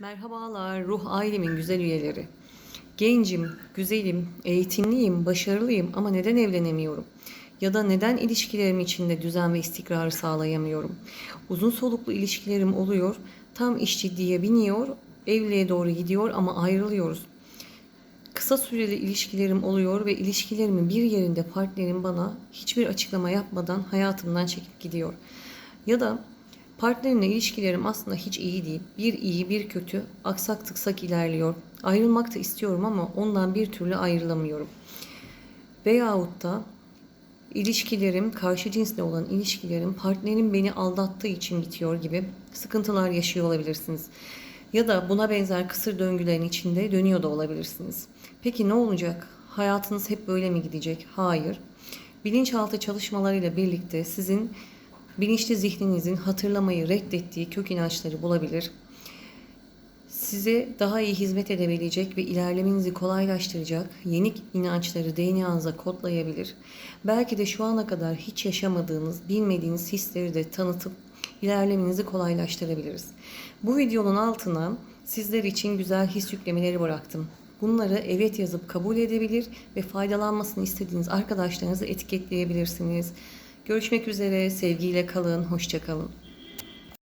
Merhabalar ruh ailemin güzel üyeleri. Gencim, güzelim, eğitimliyim, başarılıyım ama neden evlenemiyorum? Ya da neden ilişkilerim içinde düzen ve istikrarı sağlayamıyorum? Uzun soluklu ilişkilerim oluyor, tam iş ciddiye biniyor, evliliğe doğru gidiyor ama ayrılıyoruz. Kısa süreli ilişkilerim oluyor ve ilişkilerimin bir yerinde partnerim bana hiçbir açıklama yapmadan hayatımdan çekip gidiyor. Ya da partnerimle ilişkilerim aslında hiç iyi değil. Bir iyi bir kötü aksak tıksak ilerliyor. Ayrılmak da istiyorum ama ondan bir türlü ayrılamıyorum. Veyahut da ilişkilerim, karşı cinsle olan ilişkilerim partnerim beni aldattığı için bitiyor gibi sıkıntılar yaşıyor olabilirsiniz. Ya da buna benzer kısır döngülerin içinde dönüyor da olabilirsiniz. Peki ne olacak? Hayatınız hep böyle mi gidecek? Hayır. Bilinçaltı çalışmalarıyla birlikte sizin bilinçli zihninizin hatırlamayı reddettiği kök inançları bulabilir. Size daha iyi hizmet edebilecek ve ilerlemenizi kolaylaştıracak yeni inançları DNA'nıza kodlayabilir. Belki de şu ana kadar hiç yaşamadığınız, bilmediğiniz hisleri de tanıtıp ilerlemenizi kolaylaştırabiliriz. Bu videonun altına sizler için güzel his yüklemeleri bıraktım. Bunları evet yazıp kabul edebilir ve faydalanmasını istediğiniz arkadaşlarınızı etiketleyebilirsiniz. Görüşmek üzere, sevgiyle kalın, hoşça kalın.